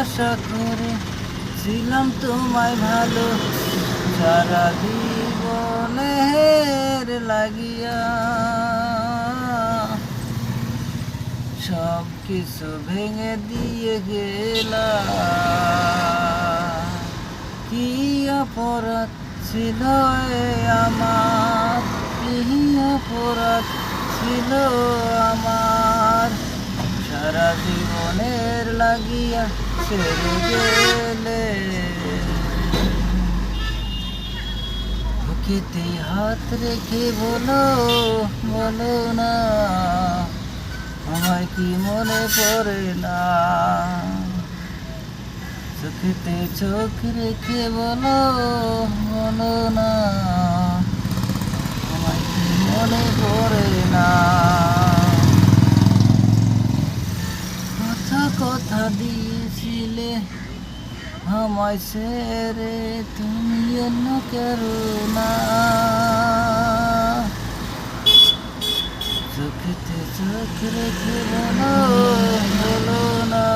আশা করে ছিলাম তোমায় ভালো। সারা জীবনের লাগিয়া সব কিছু ভেঙে দিয়ে গেলা কি অপরাধ ছিল আমার? কি অপরাধ ছিল আমার? সারা জীবনের লাগিয়া বুকেতে হাত রেখে বলো বলো না। আমায় কি মনে পড়ে না? চোখেতে চোখ রেখে বলো বলো না। আমায় কি মনে পড়ে না? কথা কথা দিয়েছিলে আমায় সেরে তুমি অন্য কেরো না। চোখেতে চোখ রেখে বলো না।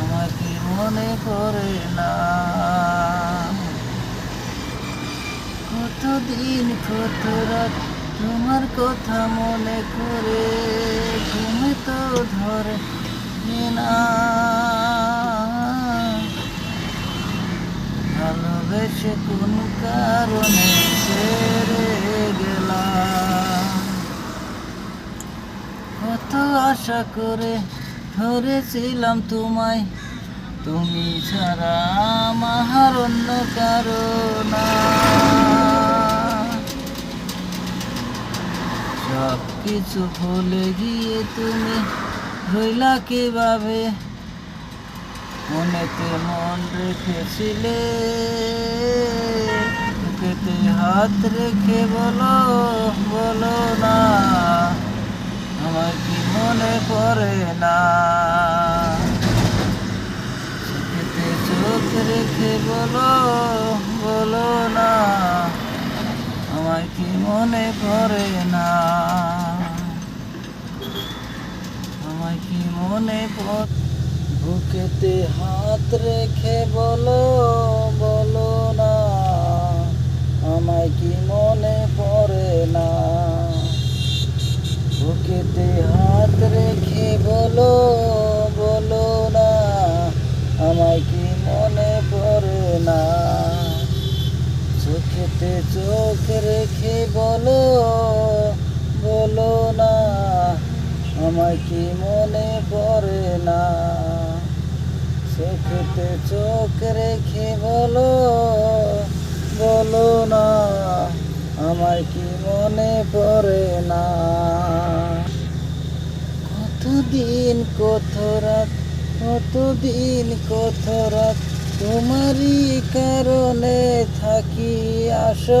আমাকে মনে করে না? কতদিন কত রাত তোমার কথা মনে করে তুমি তো ধরে না। ভালোবেসে কোন কারণে ছেড়ে গেলাম। কত আশা করে ধরেছিলাম তোমায়। তুমি ছাড়া আমার অন্য কারও না। সব কিছু ভুলে গিয়ে তুমি রইলা কীভাবে? মনেতে মন রেখেছিলে। বুকেতে হাত রেখে বলো বলো না। আমার কি মনে পড়ে না? চোখেতে চোখ রেখে বলো বলো না। আমার কি মনে পড়ে না? আমার কি মনে পড়ে বুকেতে হাত রেখে বলো বলো না। আমায় কি মনে পড়ে না? বুকেতে হাত রেখে বলো বলো না। আমায় কি মনে পড়ে না? চোখেতে চোখ রেখে বলো বলো না। আমায় কি মনে পড়ে না? চোখেতে চোখ রেখে বলো বলো না, আমায় কি মনে পড়ে না? কতদিন কত রাত, কতদিন কত রাত, তোমারই কারণে থাকি আশায়।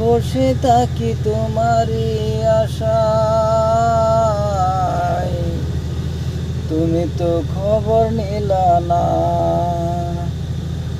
বসে থাকি তোমারই আশায়। তুমি তো খবর নিলা না।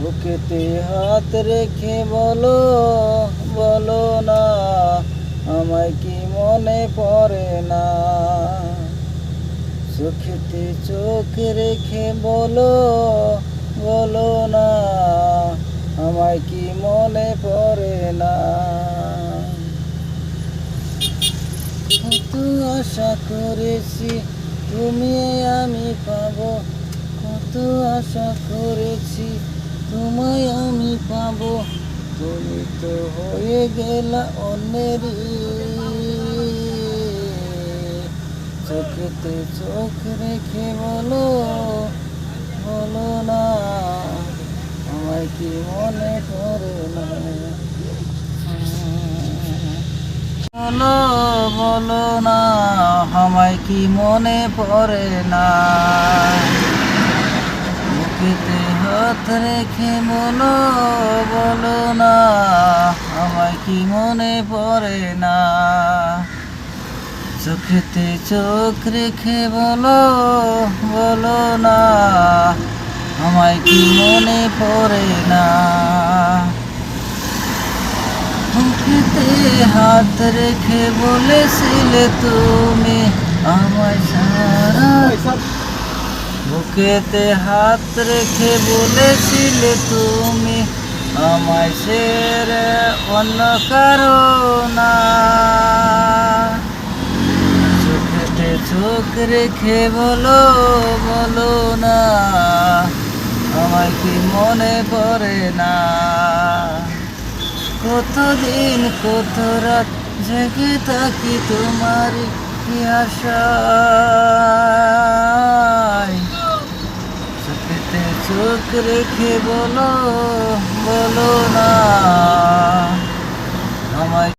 বুকেতে হাত রেখে বলো বলো না, আমায় কি মনে পড়ে না? চোখেতে চোখ রেখে বলো বলো না আমায় কি মনে পড়ে না? কত আশা করেছি তুমি আমি পাব। কত আশা করেছি তোমায় আমি পাব। তুমি তো হয়ে গেলা অন্যেরই। চোখেতে চোখ রেখে বলো বলো না। কি মনে করে না? বলো বলো না, আমায় কি মনে পড়ে না? বুকেতে হাত রেখে বলো বলো না, আমায় কি মনে পড়ে না? চোখেতে চোখ রেখে বলো বলো না আমায় কি মনে পড়ে না? বুকেতে হাত রেখে বলেছিলে তুমি আমায় সারা বুকেতে হাত রেখে বলেছিলে তুমি আমায় সেরে অন্য কারও না। চোখেতে চোখ রেখে বলো বলো না। কি মনে পড়ে না? কতদিন কত রাত জেগে থাকি তোমার কি আশা চোখ রেখে বলো বলো না।